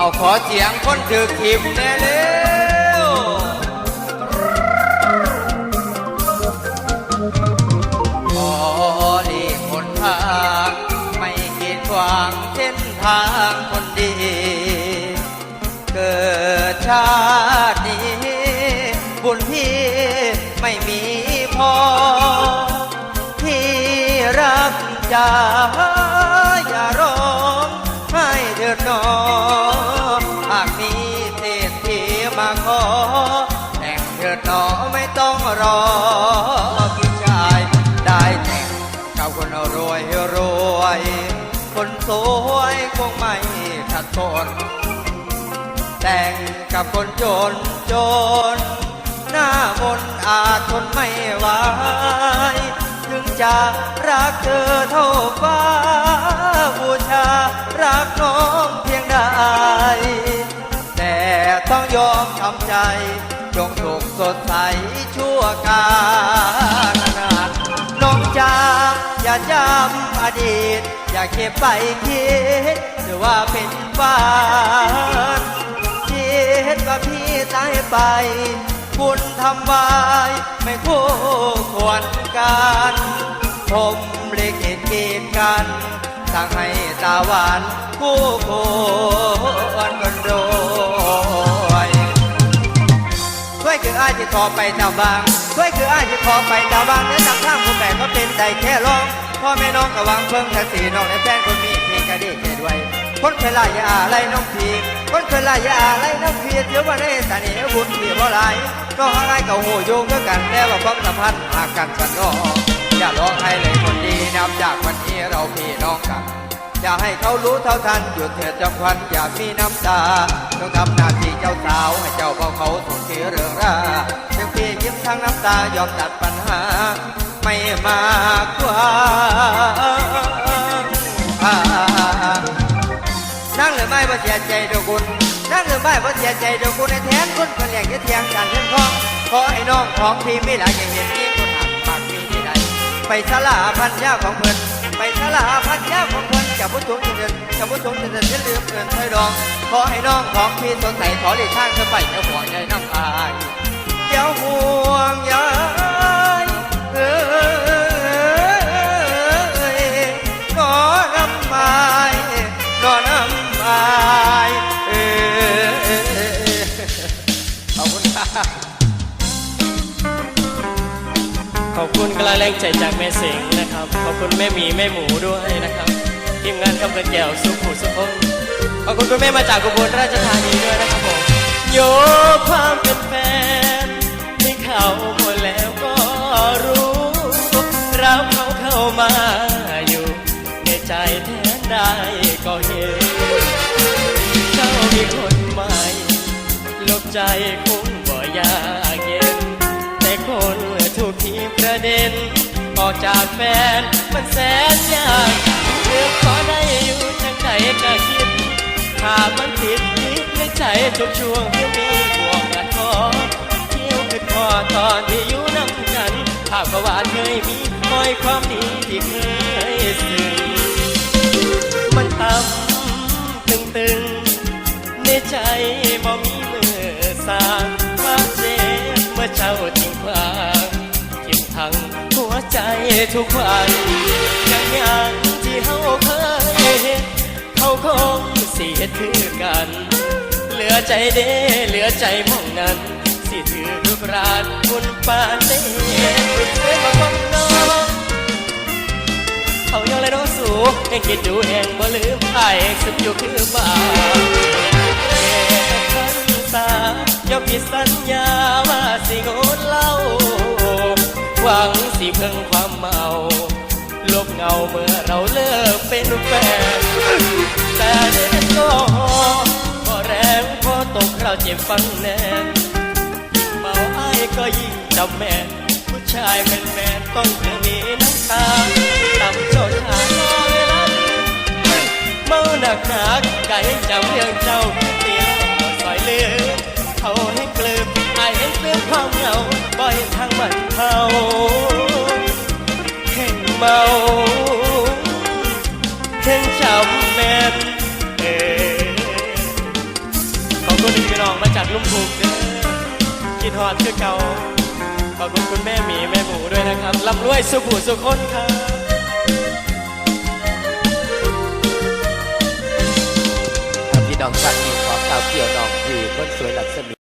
เอาขอเสียงคนถือทิมแน่เร็วขอหลีคนทางไม่กีดขวางเส้นทางคนดี เกิดชาตินี้บุญพี่ไม่มีพอ ที่รักจ๋าอย่าร้องให้เดือดร้อน แต่งเถิดหนอไม่ต้องรอผู้ชาย ได้แต่งกับคนรวยรวย คนสวยคงไม่ขัดสนแต่งกับคนจนจน หน้ามนอาจทนไม่ไหวถึงจะรักเธอเท่าฟ้าบูชารักน้องเพียงใด ต้องยอมทำใจ จงสุขสดใสชั่วกาลนานน้องจาอย่าจำอดีต อย่าเก็บไปคิดหรือว่าเป็นฝันคิดว่าพี่ตายไปบุญทำไว้ไม่คู่ควรกันผมเล็กเอ็ดกีดกันสั่งให้ตาหวานคู่ควรกันโดายที่ขอไปตาบางช่วยคืออ้ายที่ขอไปตาบางและตามทางผู้แบกก็เป็นได้แค่ร้องพ่อแม่น้องก็หวังเพิ่งทักสีน้องและแฟนคนมีเพียงกะดีเกด้วย คนเคยลายยาอะไรน้องพีคนเคยลายยาอะไรน้องพีเดี๋ยววันนี้สนิบุญพี่บ่หลายก็หาไอ้กับหูโยงก็กันแล้วว่าความสัมพันธ์หากกันฉันก็อย่าร้องให้เลยคนดีนับจากวันนี้เราพี่น้องกัน อย่าให้เขารู้เท่าทันหยุดเถิดจำควันอย่ามีน้ำตาต้องทำหน้าที่เจ้าสาวให้เจ้าเบาเขาถูกทีเรื่องราถึงพี่ยิ้มทั้งน้ำตายอมตัดปัญหา ไม่มากกว่านั่งหรือไม่ว่าเสียใจเดี๋ยวคุณนั่งหรือไม่ว่าเสียใจเดี๋ยวคุณในแทนคุณคนแหลกจะเทียงกันเรื่องของขอให้น้องของพี่ไม่หลายอย่างเห็นนี่คนหักปากมีที่ใดไปสลาพันยาของเพิ่น ของเพิ่นจะผู้สูงเดินจะผู้สูงเดินจะลืมเกินถอยรองขอให้น้องของพี่สนใสขอหลีกทางเธอไปเดี๋ยวห่วงใยน้ำอายเดี๋ยวห่วงใยเอ้ยขอน้ำอายขอน้ำอายเอ้ยขอบคุณครับขอบคุณกระแรงใจจากแม่เสงนะครับ ขอบคุณแม่หมีแม่หมูด้วยนะครับ ทีมงานคำเกิดแก้วสุขุสุขงขอบคุณคุณแม่มาจากกุบลราชธานีด้วยนะครับผมโยความเป็นแฟนให้เขาหมดแล้วก็รู้รับเขาเข้ามาอยู่ ในใจแทนได้ก็เห็นเจ้ามีคนใหม่ลบใจคงบ่อยากเย็น แต่คนถูกทีประเด็นออกจากแฟนมันแสนยาก ใจทุกช่วงที่มีห่วงและขอเที่ยวคือพอตอนที่อยู่นำกันภาพก็หวานเคยมีคอยความดีที่เคยสื่อมันทำตึงตึงๆในใจบ่มีมือสางว่าเจ็บเมื่อเจ้าทิ้งขวางทิมทั้งหัวใจทุกวันย่างย่างที่เฮาเคยเห็นเขาคงเสียถือกัน เหลือใจเด้เหลือใจมองนั้น สิถือทุกราดบุญปานเด้เพื่อมาฟังน้องเขายังเลยน้องสูยังคิดดูแห่งบ่ลืมไอ้สุดอยู่คือบ้าแค่คันตายอมผิดสัญญาว่าสิงดเล่า หวังสิเพิ่งความเมา ลบเงาเมื่อเราเลิกเป็นแฟน จ็บฟังแน่เมาไอ้ายก็ยิ่งจำแม่ผู้ชายแมนแมนต้องจะมีน้ำตาตำจนหารอเวลาเมาหนักหนักไก่จำเรื่องเจ้า ทอดคือเก่าขอบคุณคุณแม่หมีแม่หมูด้วยนะครับร่ำรวยสุขุสุขคนครับพี่น้องฟังนี่ขอเก่าวเกี่ยวน้องคือคนสวยหลักสมี